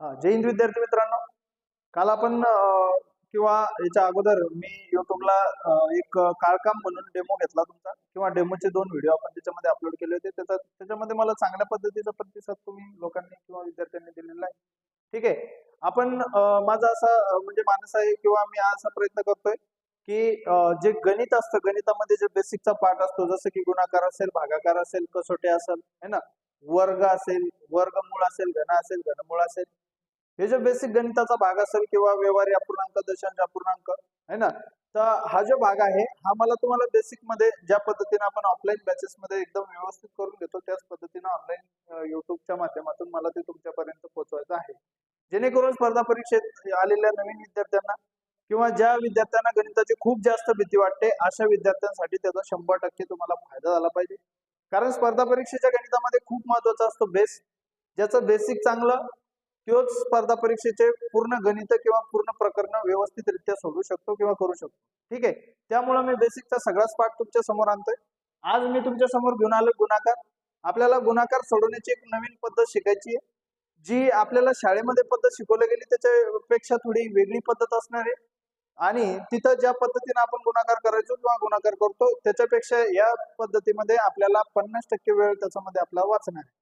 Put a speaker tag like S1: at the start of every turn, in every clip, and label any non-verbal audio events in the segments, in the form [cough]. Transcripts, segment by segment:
S1: हा जय हिंद विद्यार्थी मित्रांनो काल आपण किंवा याच्या अगोदर मी युट्यूबला एक काळकाम म्हणून डेमो घेतला तुमचा किंवा डेमोचे दोन व्हिडिओ आपण त्याच्यामध्ये अपलोड केले होते. त्याचा त्याच्यामध्ये मला चांगल्या पद्धतीचा प्रतिसाद तुम्ही लोकांनी किंवा विद्यार्थ्यांनी दिलेला आहे. ठीक आहे? आपण माझा असा म्हणजे मानस आहे किंवा मी असा प्रयत्न करतोय की जे गणित असतं गणितामध्ये जे बेसिकचा पार्ट असतो जसं की गुणाकार असेल भागाकार असेल कसोटे असेल है ना? वर्ग असेल वर्गमूळ असेल घन असेल घनमूळ असेल हे जे बेसिक गणिताचा भाग असेल किंवा व्यवहारी अपूर्णांक दशांश अपूर्णांक है ना? तर हा जो भाग आहे हा मला तुम्हाला बेसिकमध्ये ज्या पद्धतीने आपण ऑफलाईन बॅचेस मध्ये एकदम व्यवस्थित करून घेतो त्याच पद्धतीने ऑनलाईन युट्यूबच्या माध्यमातून मला ते तुमच्यापर्यंत पोहोचवायचं आहे. जेणेकरून स्पर्धा परीक्षेत आलेल्या नवीन विद्यार्थ्यांना किंवा ज्या विद्यार्थ्यांना गणिताची खूप जास्त भीती वाटते अशा विद्यार्थ्यांसाठी त्याचा शंभर टक्के तुम्हाला फायदा झाला पाहिजे. कारण स्पर्धा परीक्षेच्या गणितामध्ये खूप महत्त्वाचा असतो बेस ज्याचं बेसिक चांगलं तोच स्पर्धा परीक्षेचे पूर्ण गणित किंवा पूर्ण प्रकरण व्यवस्थितरित्या सोडू शकतो किंवा करू शकतो. ठीक आहे? त्यामुळे मी बेसिकचा सगळाच पाठ तुमच्यासमोर आणतोय. आज मी तुमच्यासमोर घेऊन आलो गुणाकार. आपल्याला गुणाकार सोडवण्याची एक नवीन पद्धत शिकायची आहे. जी आपल्याला शाळेमध्ये पद्धत शिकवली गेली त्याच्यापेक्षा थोडी वेगळी पद्धत असणार आहे. आणि तिथं ज्या पद्धतीने आपण गुणाकार करायचो किंवा गुणाकार करतो त्याच्यापेक्षा या पद्धतीमध्ये आपल्याला पन्नास टक्के वेळ त्याच्यामध्ये आपला वाचणार. आहे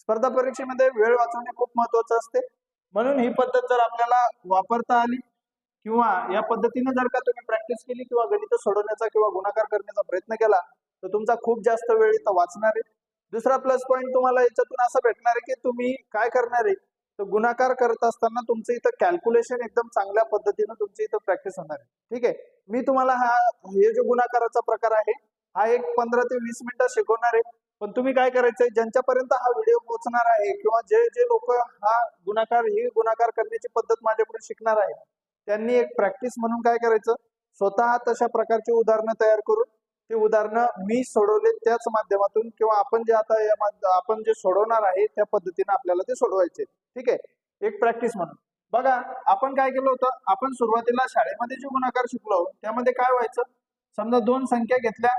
S1: स्पर्धा परीक्षेमध्ये वेळ वाचवणे खूप महत्वाचं असते. म्हणून ही पद्धत जर आपल्याला वापरता आली किंवा या पद्धतीने जर का तुम्ही प्रॅक्टिस केली किंवा गणित सोडवण्याचा किंवा गुणाकार करण्याचा प्रयत्न केला तर तुमचा खूप जास्त वेळ इथं वाचणार आहे. दुसरा प्लस पॉईंट तुम्हाला याच्यातून असं भेटणार आहे की तुम्ही काय करणार आहे? तर गुणाकार करत असताना तुमचं इथं कॅल्क्युलेशन एकदम चांगल्या पद्धतीनं तुमची इथं प्रॅक्टिस होणार आहे. ठीक आहे? मी तुम्हाला हा हे जो गुणाकाराचा प्रकार आहे हा एक पंधरा ते वीस मिनिटं शिकवणार आहे. पण तुम्ही काय करायचंय? ज्यांच्यापर्यंत हा व्हिडिओ पोहोचणार आहे किंवा जे जे लोक हा गुणाकार ही गुणाकार करण्याची पद्धत माझ्याकडून शिकणार आहे त्यांनी एक प्रॅक्टिस म्हणून काय करायचं? स्वतः तशा प्रकारची उदाहरणं तयार करून ते उदाहरणं मी सोडवले त्याच माध्यमातून किंवा आपण जे आता या आपण जे सोडवणार आहे त्या पद्धतीने आपल्याला ते सोडवायचे. ठीक आहे? एक प्रॅक्टिस म्हणून. बघा आपण काय केलं होतं? आपण सुरुवातीला शाळेमध्ये जे गुणाकार शिकलो. त्यामध्ये काय व्हायचं? समजा दोन संख्या घेतल्या.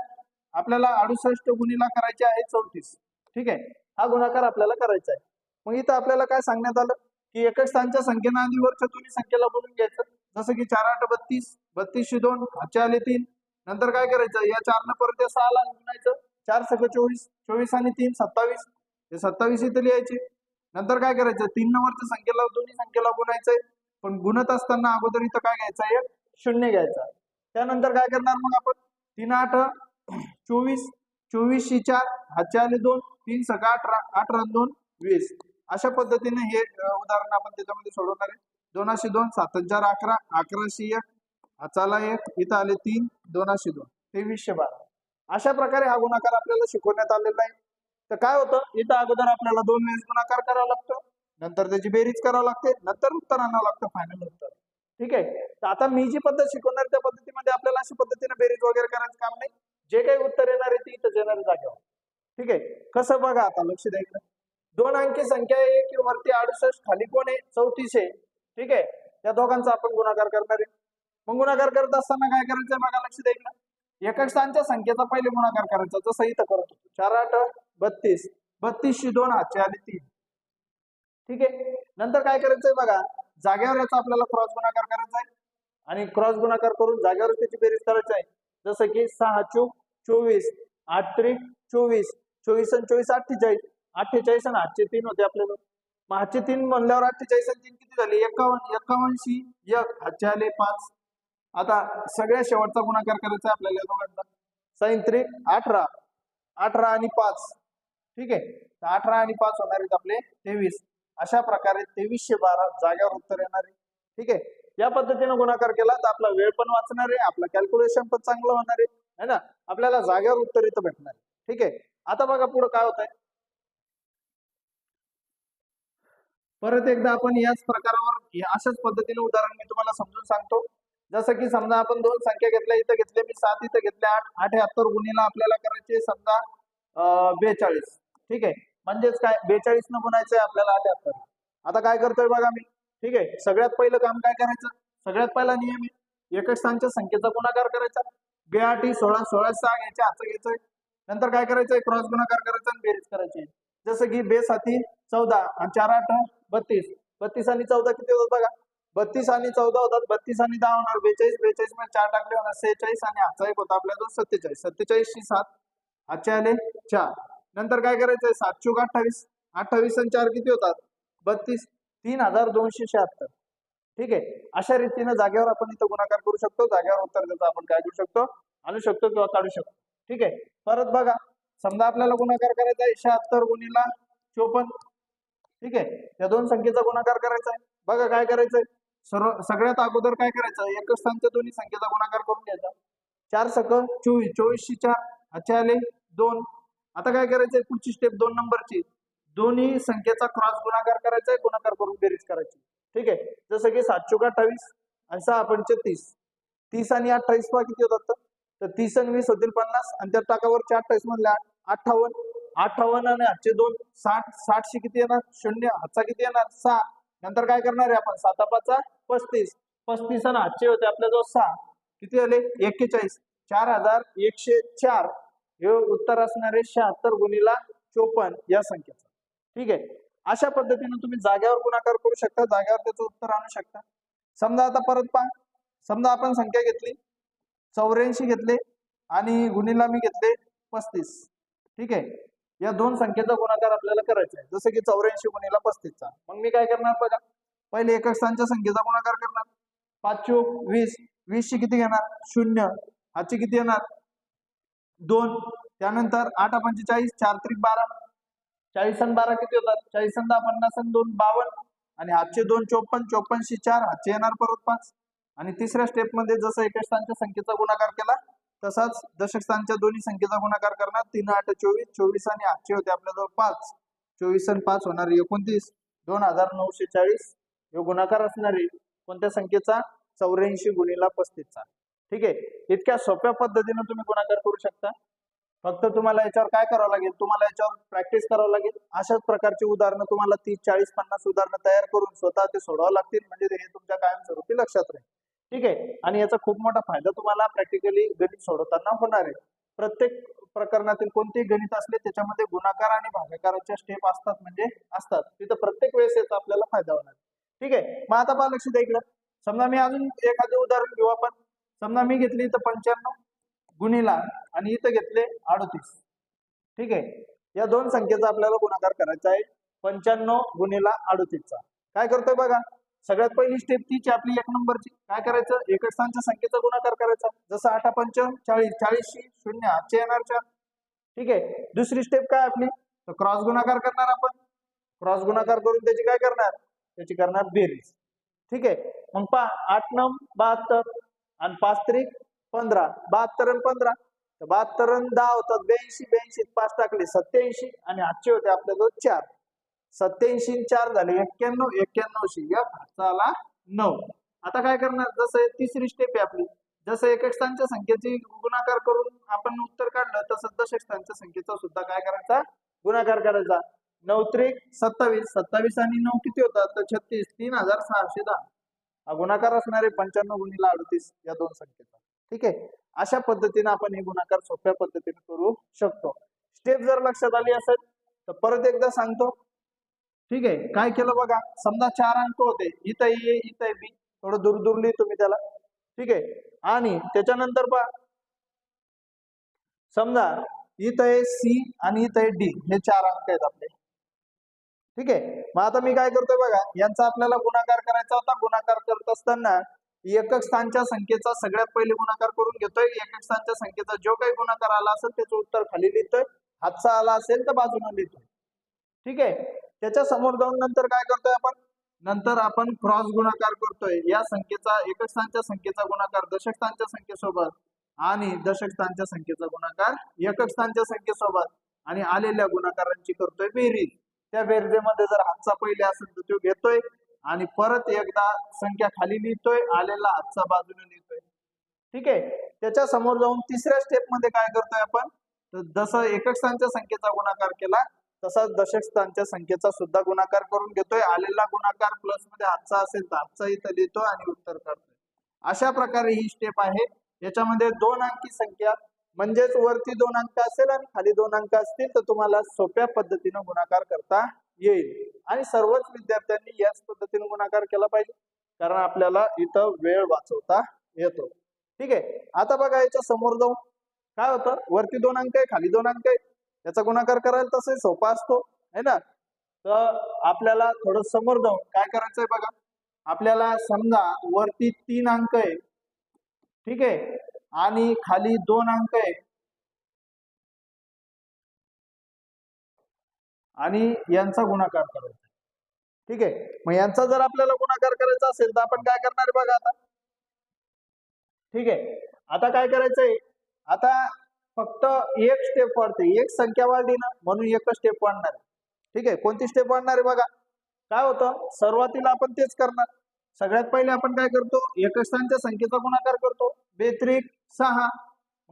S1: आपल्याला अडुसष्ट गुणीला करायचे आहे चौतीस. ठीक आहे? हा गुणाकार आपल्याला करायचा आहे. मग इथं आपल्याला काय सांगण्यात आलं? की एकच स्थानच्या संख्येनं आधी वरच्या दोन्ही संख्येला बोलून घ्यायचं. जसं की चार आठ बत्तीस बत्तीसशे दोन हातचे आले तीन. नंतर काय करायचं? या चार न परत या सहाला गुणायचं चार सगळं चोवीस चोवीस आणि तीन सत्तावीस. हे सत्तावीस इथं लिहायचे. नंतर काय करायचं? तीन नंबरच्या संख्येला दोन्ही संख्येला गुणायचंय पण गुणत असताना अगोदर इथं काय घ्यायचं एक शून्य घ्यायचा. त्यानंतर काय करणार मग आपण? तीन आठ चोवीस चोवीसशी चार हातचे आले दोन तीन सगळं अठरा अठरा दोन वीस. अशा पद्धतीने हे उदाहरण आपण त्याच्यामध्ये सोडवणार आहे. दोनाशे दोन सात हजार अकरा. अकराशे एक हाताला एक इथं आले तीन दोनाशे दोन. तेवीसशे बारा. अशा प्रकारे हा गुणाकार आपल्याला शिकवण्यात आलेला आहे. तर काय होतं? इथं अगोदर आपल्याला दोन वेळेस गुणाकार करावा लागतो. नंतर त्याची बेरीज करावं लागते. नंतर उत्तर आणावं लागतं फायनल उत्तर. ठीक आहे? तर आता मी जी पद्धत शिकवणार त्या पद्धतीमध्ये आपल्याला अशा पद्धतीने बेरीज वगैरे करायचं काम नाही. जे काही उत्तर येणार आहे ते इथं येणार आहे जागेवर. ठीक आहे? कसं बघा आता लक्ष द्यायचं दोन अंकी संख्या आहे की वरती अडुसष्ट खाली कोण आहे? चौतीस आहे. ठीक आहे? त्या दोघांचा आपण गुणाकार करणार आहे. मग गुणाकार करत असताना काय करायचं बघा लक्ष द्यायचं एककांच्या संख्येचा पहिले गुणाकार करायचा जसं इथं करत. होतो चार आठ बत्तीस. बत्तीसशी दोन आठ चार तीन. ठीक आहे? नंतर काय करायचंय बघा? जागेवर याचा आपल्याला क्रॉस गुणाकार करायचा आहे आणि क्रॉस गुणाकार करून जागेवर त्याची बेरीज करायची आहे. जसं की सहा चोक चोवीस आठ त्रिक चोवीस. चोवीस आणि चोवीस अठ्ठेचाळीस. अठ्ठेचाळीस आणि आठशे तीन होते आपल्याला. मग हातचे तीन म्हणल्यावर अठ्ठेचाळीस आणि तीन किती झाले? एकावन्न एकावन्नशी एक. हातचे आले पाच. आता सगळ्या शेवटचा गुणाकार करायचा आहे आपल्याला दोघांचा. साईन अठरा. अठरा आणि पाच. ठीक आहे? तर अठरा आणि पाच होणार आहेत आपले तेवीस. अशा प्रकारे तेवीसशे बारा जाग्यावर उत्तर येणार आहे. ठीक आहे? या पद्धतीने गुणाकार केला तर आपला वेळ पण वाचणार आहे आपलं कॅल्क्युलेशन पण चांगलं होणार आहे. है ना? आपल्याला जाग्यावर उत्तर इथं भेटणार आहे. ठीक आहे? आता बघा पुढे काय होत आहे परत एकदा आपण याच प्रकारावर अशाच पद्धतीने उदाहरण मी तुम्हाला समजून सांगतो. जसं की समजा आपण दोन संख्या घेतल्या इथं घेतल्या मी सात इथं घेतल्या आठ. अठ्याहत्तर गुन्हेला आपल्याला करायचे समजा बेचाळीस. ठीक आहे? म्हणजेच काय? बेचाळीस न गुणायचंय आपल्याला अठ्याहत्तर आता काय करतोय बघा मी. ठीक आहे? सगळ्यात पहिलं काम काय करायचं? सगळ्यात पहिला नियम आहे एकच संख्येचा गुणाकार करायचा. बेआठी सोळा सोळा सहा घ्यायचे आता घ्यायचंय. नंतर काय करायचंय? क्रॉस गुणाकार करायचा आणि बेरीज करायची जसं की बे साती चौदा आणि चार आठ बत्तीस. बत्तीस आणि चौदा किती होतात बघा? बत्तीस आणि चौदा होतात. बत्तीस आणि दहा होणार. बेचाळीस बेचाळीसमध्ये चार टाकले होणार. सेहेचाळीस आणि आजचा एक होता. आपल्याजवळ सत्तेचाळीस सत्तेचाळीस. शी सात. आजचे आले चार. नंतर काय करायचंय? सात चुक अठ्ठावीस. अठ्ठावीस आणि चार किती होतात? बत्तीस. तीन हजार दोनशे शहात्तर. ठीक आहे? अशा रीतीने जागेवर आपण इथं गुणाकार करू शकतो. जागेवर उत्तर त्याचा आपण काय करू शकतो? आणू शकतो किंवा काढू शकतो. ठीक आहे? परत बघा. समजा आपल्याला गुणाकार करायचा आहे. शहात्तर गुणीला चोपन्न. ठीक आहे? त्या दोन संख्येचा गुणाकार करायचा आहे. बघा काय करायचंय? सर्व सगळ्यात अगोदर काय करायचं? एक स्थानच्या दोन्ही संख्येचा गुणाकार करून घ्यायचा. चार सक चोवीस चोवीसशे चार अच्छा आले दोन. आता काय करायचंय? पुढची स्टेप दोन नंबरची. दोन्ही संख्येचा क्रॉस गुणाकार करायचा आहे गुणाकार करून बेरीज करायची. ठीक आहे? जसं की सात चौक अठ्ठावीस आणि सहा पंच तीस. तीस आणि अठ्ठावीस पहा किती होतात तर? तीस आणि वीस होतील पन्नास आणि त्या टाकावरचे अठ्ठावीस मधले आठ अठ्ठावन्न. अठ्ठावन्न आणि आठशे दोन. साठ साठशे किती येणार? शून्य. हातचा किती येणार? सहा. नंतर काय करणार आहे आपण? साता पाचा पस्तीस. पस्तीस आणि आठशे होते आपल्याजवळ सहा. किती झाले? एक्केचाळीस. चार हजार एकशे चार. हे उत्तर असणारे शहात्तर गुणीला चोपन्न या संख्येचा. ठीक आहे? अशा पद्धतीने तुम्ही जाग्यावर गुणाकार करू शकता. जाग्यावर त्याचं उत्तर आणू शकता. समजा आता परत पहा. समजा आपण संख्या घेतली. चौऱ्याऐंशी घेतले आणि गुणीला मी घेतले पस्तीस. ठीक आहे? या दोन संख्येचा गुणाकार आपल्याला करायचा आहे. जसं की चौऱ्याऐंशी गुणीला पस्तीसचा मग मी काय करणार बघा. पहिले एक स्थानच्या संख्येचा गुणाकार करणार. पाच चोक वीस. वीसशे किती घेणार? शून्य. आजचे किती येणार? दोन. त्यानंतर आठ पंचेचाळीस चार त्रिक बारा. चाळीस आणि बारा किती होतात? चाळीस आणि दहा पन्नास आणि दोन बावन्न. आणि हातचे दोन चोपन्न. चोपन्नशे चार. हातचे येणार परत पाच. आणि तिसऱ्या स्टेपमध्ये जसं एक स्थानच्या संख्येचा गुणाकार केला तसाच दशक स्थानच्या दोन्ही संख्येचा गुणाकार करणार. तीन आठ चोवीस चोवीस आणि आठशे होते आपल्याजवळ पाच. चोवीस आणि पाच होणारे एकोणतीस. दोन हजार नऊशे चाळीस. हे गुणाकार असणारे कोणत्या संख्येचा? चौऱ्याऐंशी गुणीला पस्तीसचा. ठीक आहे? इतक्या सोप्या पद्धतीने तुम्ही गुणाकार करू शकता. फक्त तुम्हाला याच्यावर काय करावं लागेल? तुम्हाला याच्यावर प्रॅक्टिस करावं लागेल. अशाच प्रकारची उदाहरणं तुम्हाला तीस चाळीस पन्नास उदाहरणं तयार करून स्वतः ते सोडवावं लागतील. म्हणजे हे तुमच्या कायमस्वरूपी लक्षात राहील. ठीक आहे? आणि याचा खूप मोठा फायदा तुम्हाला प्रॅक्टिकली गणित सोडवताना होणार आहे. प्रत्येक प्रकरणातील कोणतेही गणित असले त्याच्यामध्ये गुणाकार आणि भागाकाराच्या स्टेप असतात म्हणजे असतात. तिथं प्रत्येक वेळेस याचा आपल्याला फायदा होणार ठीक आहे? मग आता पहा लक्ष द्या इकडं. समजा मी अजून एखादं उदाहरण घेऊ आपण. समजा मी घेतली इथं पंच्याण्णव गुणीला आणि इथं घेतले अडतीस. ठीक आहे? या दोन संख्येचा आपल्याला गुणाकार करायचा आहे. पंच्याण्णव गुणीला अडतीसचा. काय करतोय बघा? सगळ्यात पहिली स्टेप तीच आपली एक नंबरची. काय करायचं? एक स्थानच्या संख्येचा गुणाकार करायचा. जसं आठा पंच चाळीस चाळीसशी शून्य आठशे येणार चार ठीक आहे? दुसरी स्टेप काय आपली? तर क्रॉस गुणाकार करणार आपण. क्रॉस गुणाकार करून त्याची काय करणार? त्याची करणार बेरीज. ठीक आहे? मग पहा आठ नऊ बहात्तर आणि पाच त्रिक पंधरा. बहात्तर आणि पंधरा. तर बहात्तर दहा होतात. ब्याऐंशी ब्याऐंशी पाच टाकले. सत्याऐंशी आणि आठशे होते आपल्याजवळ चार. सत्याऐंशी चार झाले एक्क्याण्णव एक्क्याण्णवशी एक हातचा नऊ. आता काय करणार? जसं तिसरी स्टेप आहे आपली. जसं एक स्थानच्या संख्येची गुणाकार करून आपण उत्तर काढलं तसं दशक स्थानच्या संख्येचा सुद्धा काय करायचा? गुणाकार करायचा. नऊ त्रिक सत्तावीस. सत्तावीस आणि नऊ किती होतात? तर छत्तीस. तीन हजार सहाशे दहा. हा गुणाकार असणारे पंच्याण्णव गुणीला अडतीस या दोन संख्येचा. ठीक आहे? अशा पद्धतीने आपण हे गुणाकार सोप्या पद्धतीने करू शकतो. स्टेप जर लक्षात आली असेल तर परत एकदा सांगतो. ठीक आहे. काय केलं बघा? समजा चार अंक होते. इथं ए इथं आहे बी. थोडं दूर दूर लिहितो मी त्याला. ठीक आहे. आणि त्याच्यानंतर पहा. समजा इथं आहे सी आणि इथं आहे डी. हे चार अंक आहेत आपले. ठीक आहे. मग आता मी काय करतोय बघा? यांचा आपल्याला गुणाकार करायचा होता. गुणाकार करत असताना एकक स्थानच्या संख्येचा सगळ्यात पहिले गुणाकार करून घेतोय. एकक स्थानच्या संख्येचा जो काही गुणाकार आला असेल त्याचं उत्तर खाली लिहितोय. हातचा आला असेल तर बाजूने लिहितोय. ठीक आहे. त्याच्यासमोर जाऊन नंतर काय करतोय आपण? नंतर आपण क्रॉस गुणाकार करतोय. या संख्येचा एकक स्थानच्या संख्येचा गुणाकार दशक स्थानच्या संख्येसोबत आणि दशक स्थानच्या संख्येचा गुणाकार एकक स्थानच्या संख्येसोबत आणि आलेल्या गुणाकारांची करतोय बेरीज. त्या बेरजेमध्ये जर हातचा पहिले असेल तर तो घेतोय आणि परत एकदा संख्या खाली लिहितोय आलेला हातचा बाजूने लिहितोय. ठीक आहे? त्याच्यासमोर जाऊन तिसऱ्या स्टेपमध्ये काय करतोय आपण? तर जसं एकक स्थानच्या संख्येचा गुणाकार केला तसाच दशक स्थानच्या संख्येचा सुद्धा गुणाकार करून घेतोय. आलेला गुणाकार प्लसमध्ये आजचा असेल तर आजचा इथं लिहितो आणि उत्तर काढतोय. अशा प्रकारे ही स्टेप आहे. याच्यामध्ये दोन अंकी संख्या म्हणजेच वरती दोन अंक असेल आणि खाली दोन अंक असतील तर तुम्हाला सोप्या पद्धतीनं गुणाकार करता येईल. आणि सर्वच विद्यार्थ्यांनी याच पद्धतीने गुणाकार केला पाहिजे. कारण आपल्याला इथं वेळ वाचवता येतो. ठीक आहे. आता बघा याच्या समोर जाऊन. काय होतं? वरती दोन अंक आहे खाली दोन अंक आहे. याचा गुणाकार करायला तसं सोपा असतो है ना? तर आपल्याला थोडं समोर जाऊन काय करायचंय बघा. आपल्याला समजा वरती तीन अंक आहे ठीक आहे? आणि खाली दोन अंक आहे आणि यांचा गुणाकार करायचा. ठीक आहे? मग यांचा जर आपल्याला गुणाकार करायचा असेल तर आपण काय करणार बघा आता? ठीक आहे? आता काय करायचंय? आता फक्त एक स्टेप वाढते एक संख्या वाढली ना म्हणून एकच स्टेप वाढणार. ठीक आहे? कोणती स्टेप वाढणार आहे बघा? काय होतं? सुरुवातीला आपण तेच करणार. सगळ्यात पहिले आपण काय करतो? एकस्थानच्या संख्येचा गुणाकार करतो. बेत्रिक सहा.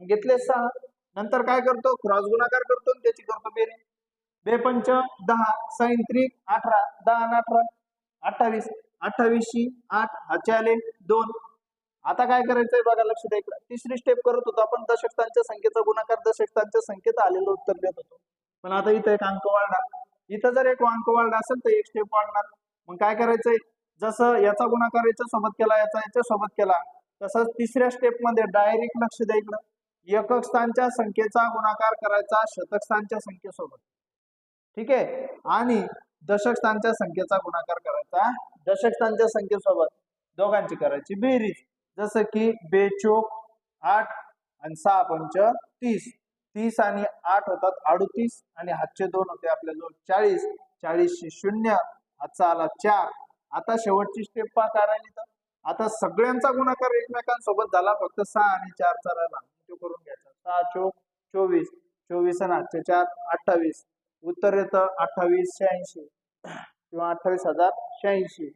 S1: घेतले सहा. नंतर काय करतो? क्रॉस गुणाकार करतो त्याची करतो बेरी बेपंच दहा. साईन अठरा. दहा अठरा. अठ्ठावीस. अठ्ठावीसशी आठ. हाचे आले दोन. आता काय करायचंय बघा लक्ष द्या तिसरी स्टेप करत होतो आपण दशकतांच्या संख्येचा गुणाकार दशकतांच्या संख्येत आलेलं उत्तर देत होतो. पण आता इथं एक अंक वाढला. इथं जर एक अंक वाढला असेल तर एक स्टेप वाढणार. मग काय करायचंय? जसं याचा गुणाकार याच्या सोबत केला याचा याच्या सोबत केला तसंच तिसऱ्या स्टेपमध्ये डायरेक्ट लक्ष द्या इकडं. एकक स्थानच्या संख्येचा गुणाकार करायचा शतक स्थानच्या संख्येसोबत. ठीक आहे? आणि दशक स्थानच्या संख्येचा गुणाकार करायचा दशक स्थानच्या संख्येसोबत. दोघांची करायची बेरीज. जसं की बेचोक आठ आणि सहा पंच तीस. तीस आणि आठ होतात अडुतीस आणि हातचे दोन होते आपल्याजवळ चाळीस. चाळीसशे शून्य. हातचा आला चार. आता शेवटची स्टेप पा करायली तर. आता सगळ्यांचा गुणाकार एकमेकांसोबत झाला. फक्त सहा आणि चारचा राहिला. तो करून घ्यायचा. सहा चोक चोवीस. चोवीस आणि आठशे चार अठ्ठावीस. उत्तर येतं अठ्ठावीस शहाऐंशी. किंवा अठ्ठावीस हजार शहाऐंशी.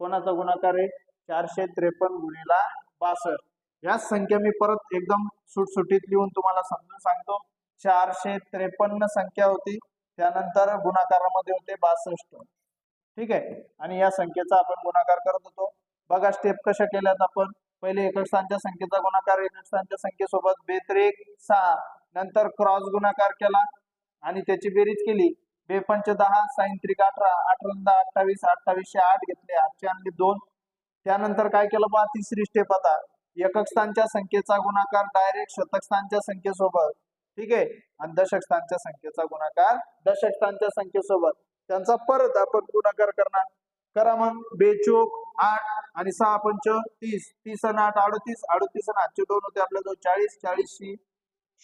S1: कोणाचा गुणाकार आहे? चारशे त्रेपन्न गुणिला बासष्ट. या संख्या मी परत एकदम सुटसुटीत लिहून तुम्हाला समजून सांगतो. चारशे त्रेपन्न संख्या होती. त्यानंतर गुणाकारामध्ये होते बासष्ट. ठीक आहे? आणि या संख्येचा आपण गुणाकार करत होतो. बघा स्टेप कशा केल्यात आपण. पहिले एककस्थानच्या संख्येचा गुणाकार एककस्थानच्या संख्येसोबत बेत्रेक सहा. नंतर क्रॉस गुणाकार केला. आणि त्याची बेरीज केली. बेपंच दहा साईन त्रिक अठरा अठरा अठ्ठावीस अठ्ठावीसशे आठ घेतले. आठशे आणले दोन. त्यानंतर काय केलं? बा तिसरी स्टेप आता. एकक स्थानच्या संख्येचा गुणाकार डायरेक्ट शतक स्थानच्या संख्येसोबत. ठीक आहे? आणि दशक स्थानच्या संख्येचा गुणाकार दशक स्थानच्या संख्येसोबत. त्यांचा परत आपण गुणाकार करणार. करा मग. बेचोक आठ आणि सहा पंच तीस. तीस आणि आठ अडतीस. अडतीस आणि आठशे दोन होते आपल्याजवळ चाळीस. चाळीसशी.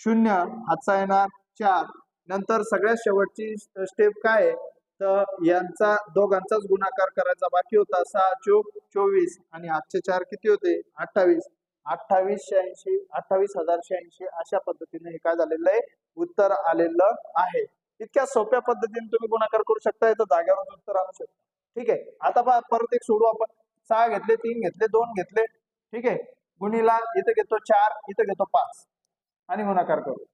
S1: शून्य. हातचा येणार चार. नंतर सगळ्यात शेवटची स्टेप काय आहे? तर यांचा दोघांचाच गुणाकार करायचा बाकी होता. सहा चोक चोवीस आणि आजचे चार किती होते? अठ्ठावीस. अठ्ठावीस शहाऐंशी अठ्ठावीस हजार शहाऐंशी अशा पद्धतीने हे काय झालेलं आहे? उत्तर आलेलं आहे. इतक्या सोप्या पद्धतीने तुम्ही गुणाकार करू शकता तर जाग्यावर उत्तर आणू शकता. ठीक आहे. आता पहा परत एक सोडू आपण. सहा घेतले तीन घेतले दोन घेतले. ठीक आहे. गुणीला इथं घेतो चार इथं घेतो पाच. आणि गुणाकार करू.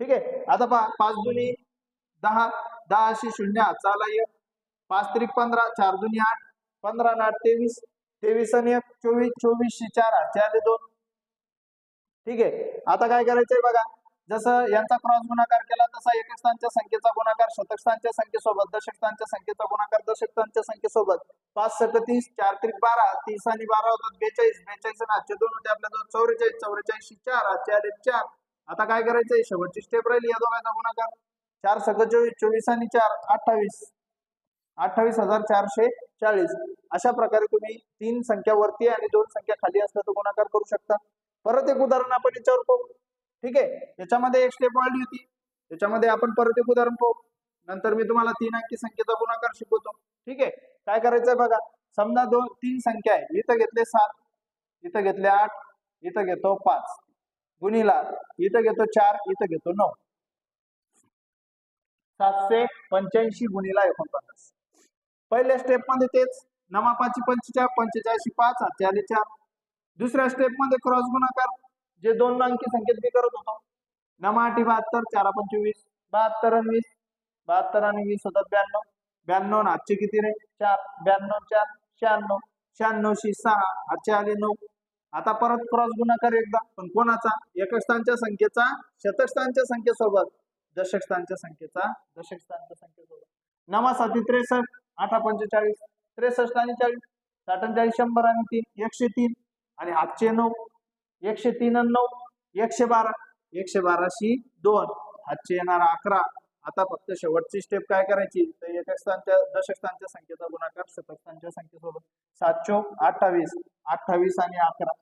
S1: ठीक आहे. आता पहा पाच दुनी दहा दहा अशी शून्य चाला एक पाच त्रिक पंधरा चार दुनी आठ पंधरा आणि आठ तेवीस तेवीस आणि एक चोवीस चोवीसशे चार आठशे दोन. ठीक आहे आता काय करायचंय बघा जसं यांचा क्रॉस गुणाकार केला तसा एकक स्थानच्या संख्येचा गुणाकार शतक स्थानच्या संख्येसोबत दशक स्थानच्या संख्येचा गुणाकार दशक स्थानच्या संख्येसोबत. पाच सदतीस चार त्रिक बारा तीस आणि बारा होतात बेचाळीस बेचाळीस आणि आजचे दोन होते आपल्याजवळ चौवेचाळीस चौवेचाळीसशे चार आजचे आले चार. आता काय करायचंय? शेवटची स्टेप राहिली या दोघांचा गुणाकार. चार सग चोवीस चोवीस आणि चार अठ्ठावीस. अठ्ठावीस हजार चारशे चाळीस. अशा प्रकारे तुम्ही तीन संख्या वरती आणि दोन संख्या खाली असल्या तर गुणाकार करू शकता. परत एक उदाहरण आपण याच्यावर पाहू. ठीक आहे? याच्यामध्ये एक स्टेप वाढली होती. त्याच्यामध्ये आपण परत एक उदाहरण पाहू. नंतर मी तुम्हाला तीन अंकी संख्येचा गुणाकार शिकवतो. ठीक आहे? काय करायचंय बघा. समजा दोन तीन संख्या आहे. इथं घेतले सात. इथं घेतले आठ. इथं घेतो पाच. गुणीला. इथं घेतो चार. इथं घेतो नऊ. सातशे पंच्याऐंशी गुणीला एकोणपन्नास. पहिल्या स्टेपमध्ये तेच. नमापाची पंचेचाळ पंचेचाळीशी पाच हातचे चार दुसऱ्या स्टेपमध्ये क्रॉस गुणाकार. जे दोन अंकी संख्येत मी करत होतो. नमा आठी बहात्तर चारा पंचवीस बहात्तर आणि वीस. बहात्तर आणि वीस होतात ब्याण्णव. ब्याण्णव आजचे किती रे? चार. ब्याण्णव चार. शहाण्णव. शहाण्णवशी सहा. आजचे आले नऊ. आता परत क्रॉस गुणाकार एकदा. पण कोणाचा? एकस्थानच्या संख्येचा. शतकस्थानच्या संख्येसोबत. दशक स्थानच्या संख्येचा दशक स्थानच्या संख्येसोबत नवा साती त्रेसष्ट आठा पंचेचाळीस त्रेसष्ट आणि चाळीस साठ चाळीस शंभर आणि तीन एकशे तीन आणि आठशे नऊ एकशे तीन आणि नऊ एकशे बारा एकशे बाराशी दोन हातचे येणारा अकरा. आता फक्त शेवटची स्टेप काय करायची? तर एकस्थानच्या स्थानच्या संख्येचा गुणाकार शतकस्थानच्या संख्येसोबत. सात चौक अठ्ठावीस अठ्ठावीस आणि अकरा.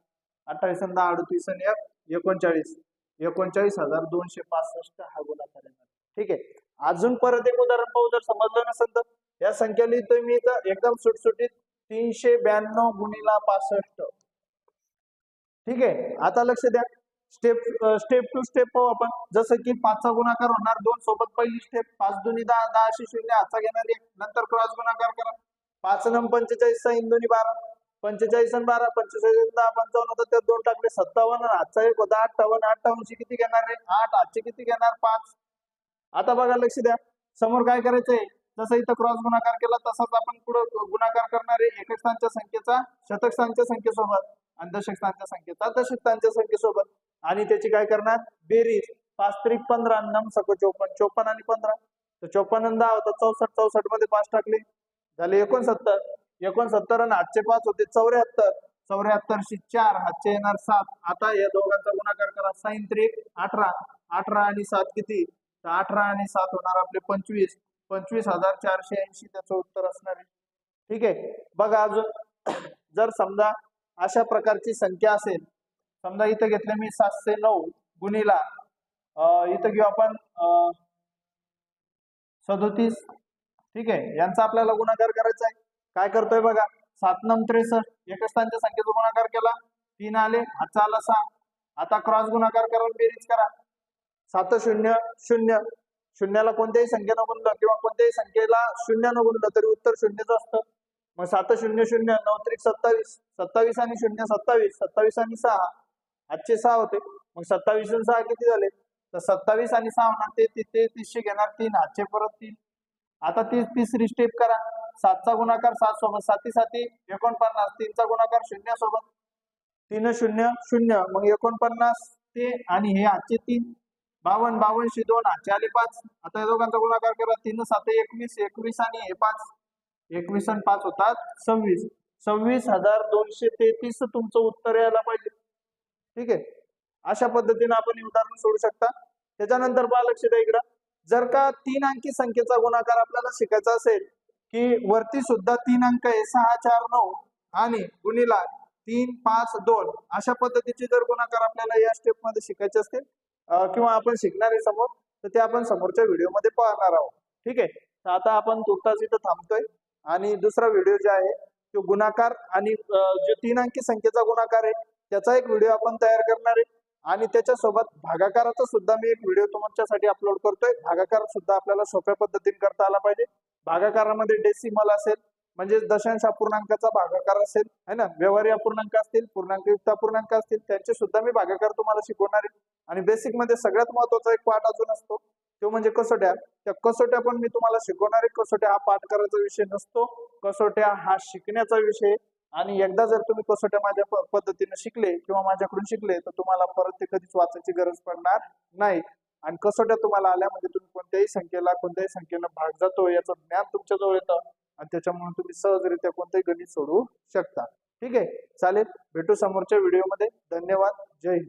S1: अठ्ठावीस आणि दहा अडतीस आणि एक एकोणचाळीस. एकोणचाळीस हजार दोनशे पासष्ट हा गुणाकार येणार ठीक आहे. अजून परत एक उदाहरण पाहू जर समजलं नसेल तर. या संख्या तुम्ही मी एकदम सुटसुटीत तीनशे ब्याण्णव गुणिला पासष्ट. ठीक आहे. आता लक्ष द्या. स्टेप स्टेप टू स्टेप पाहू आपण. जसं की पाचचा गुणाकार होणार दोन सोबत पहिली स्टेप. पाच दोन्ही दहा दहाशे शून्य. हातचा घेणार एक. नंतर क्रॉस गुणाकार करा. पाच नम पंचेचाळीस सहा दोन्ही बारा. पंचेचाळीस आणि बारा पंचेचाळीस दहा पंचावन्न होतं त्यात दोन टाकले सत्तावन्न आजचा एक होता अठ्ठावन्न अठ्ठावन्नची किती घेणार आहे? आठ आजचे किती घेणार? पाच. आता बघा लक्ष द्या. समोर काय करायचंय? जसं इथं क्रॉस गुणाकार केला तसाच आपण पुढे गुणाकार करणार आहे. एकक स्थानच्या संख्येचा शतक स्थानच्या संख्येसोबत आणि दशक स्थानच्या संख्येचा दशक स्थानच्या संख्येसोबत. आणि त्याची काय करणार? बेरीज. पाच त्रिक पंधरा नम सको चोपन्न. चोपन्न आणि पंधरा. तर चोपन्न दहा होतं चौसष्ट चौसष्टमध्ये पाच टाकले. झाले एकोणसत्तर. एकोणसत्तर आणि आठशे पाच होते चौऱ्याहत्तर. चौऱ्याहत्तरशी चार हातचे येणार सात. आता या दोघांचा गुणाकार करा. साईन त्रिक अठरा. अठरा आणि सात किती? तर अठरा आणि सात होणार आपले पंचवीस. पंचवीस हजार चारशे ऐंशी त्याचं उत्तर असणार आहे. ठीक आहे. बघा अजून. [clears throat] जर समजा अशा प्रकारची संख्या असेल समजा इथं घेतलं मी सातशे नऊ गुणीला. अं, इथं घेऊ आपण सदोतीस. ठीक आहे. यांचा आपल्याला गुणाकार करायचा आहे. काय करतोय बघा? सात नम त्रेसष्ट. एकच स्थानच्या संख्येचा गुणाकार केला. तीन आले. हातचा आला सहा. आता क्रॉस गुणाकार करून बेरीज करा. सात शून्य शून्य. शून्याला कोणत्याही संख्येनं गुणलं किंवा कोणत्याही संख्येला शून्यानं गुणलं तरी उत्तर शून्यच असतं. मग सात शून्य शून्य नऊ त्रिक सत्तावीस. सत्तावीस आणि शून्य सत्तावीस. सत्तावीस आणि सहा. आजचे सहा होते. मग सत्तावीस आणि सहा किती झाले? तर सत्तावीस आणि सहा होणार. ते ते- तीसशे घेणार तीन. आजचे परत तीन. आता ती तिसरी स्टेप करा. सातचा गुणाकार सात सोबत साती साती एकोणपन्नास. तीनचा गुणाकार शून्य सोबत तीन शून्य शून्य. मग एकोणपन्नास ते आणि हे आजचे तीन. बावन्न बावनशे दोन आजचे आले पाच. आता या दोघांचा गुणाकार करा. तीन सात एकवीस एकवीस आणि हे पाच. एकवीस आणि पाच होतात सव्वीस. सव्वीस हजार दोनशे तेहतीस तुमचं उत्तर यायला पाहिजे. ठीक आहे? अशा पद्धतीने आपण हे उदाहरण सोडू शकता. त्याच्यानंतर पहा लक्ष द्या इकडं. जर का तीन अंकी संख्येचा गुणाकार आपल्याला शिकायचा असेल की वरती सुद्धा तीन अंक आहे. सहा चार नऊ आणि गुणीला तीन पाच दोन अशा पद्धतीचे जर गुणाकार आपल्याला या स्टेपमध्ये शिकायचे असतील किंवा आपण शिकणार आहे समोर तर ते आपण समोरच्या व्हिडिओमध्ये पाहणार आहोत. ठीक आहे? तर आता आपण तुर्तास इथं थांबतोय आणि दुसरा व्हिडिओ जे आहे तो गुणाकार आणि जो तीन अंकी संख्येचा गुणाकार आहे त्याचा एक व्हिडिओ आपण तयार करणार आहे. आणि त्याच्यासोबत भागाकाराचा सुद्धा मी एक व्हिडिओ तुमच्यासाठी अपलोड करतोय. भागाकार सुद्धा आपल्याला सोप्या पद्धतीने करता आला पाहिजे. भागाकारामध्ये डेसिमल असेल म्हणजे दशांश अपूर्णांकाचा भागाकार असेल है ना? व्यवहारी अपूर्णांक असतील पूर्णांकयुक्त अपूर्णांक असतील त्यांचे सुद्धा मी भागाकार तुम्हाला शिकवणार आहे. आणि बेसिकमध्ये सगळ्यात महत्त्वाचा एक पाठ अजून असतो तो म्हणजे कसोट्या. त्या कसोट्या पण मी तुम्हाला शिकवणार आहे. कसोट्या हा पाठ करायचा विषय नसतो. कसोट्या हा शिकण्याचा विषय आणि एकदा जर तुम्ही कसोट्या माझ्या पद्धतीने शिकले किंवा माझ्याकडून शिकले तर तुम्हाला परत ते कधीच वाचायची गरज पडणार नाही. आणि कसोट्या तुम्हाला आल्या? म्हणजे तुम्ही कोणत्याही संख्येला कोणत्याही संख्येनं भाग जातो याचं ज्ञान तुमच्या जवळ येतं आणि त्याच्यामुळे तुम्ही सहजरित्या कोणतेही गणित सोडवू शकता. ठीक आहे? चालेल. भेटू समोरच्या व्हिडिओमध्ये. धन्यवाद. जय हिंद.